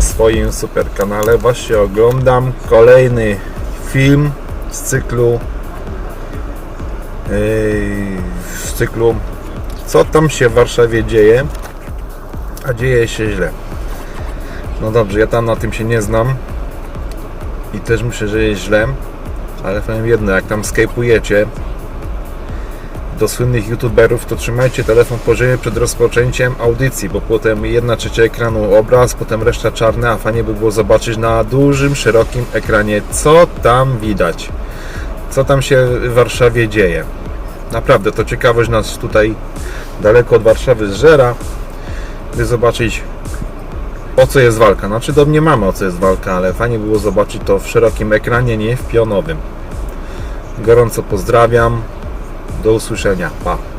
swoim super kanale. Właśnie oglądam kolejny film z cyklu yy, z cyklu co tam się w Warszawie dzieje, a dzieje się źle. No dobrze, ja tam na tym się nie znam i też myślę, że jest źle, ale powiem jedno, jak tam skajpujecie do słynnych youtuberów, to trzymajcie telefon poziomie przed rozpoczęciem audycji, bo potem jedna trzecia ekranu obraz, potem reszta czarna, a fajnie by było zobaczyć na dużym, szerokim ekranie, co tam widać, co tam się w Warszawie dzieje. Naprawdę, to ciekawość nas tutaj daleko od Warszawy zżera, by zobaczyć o co jest walka. Znaczy do mnie mamy o co jest walka, ale fajnie było zobaczyć to w szerokim ekranie, nie w pionowym. Gorąco pozdrawiam. Do usłyszenia. Pa.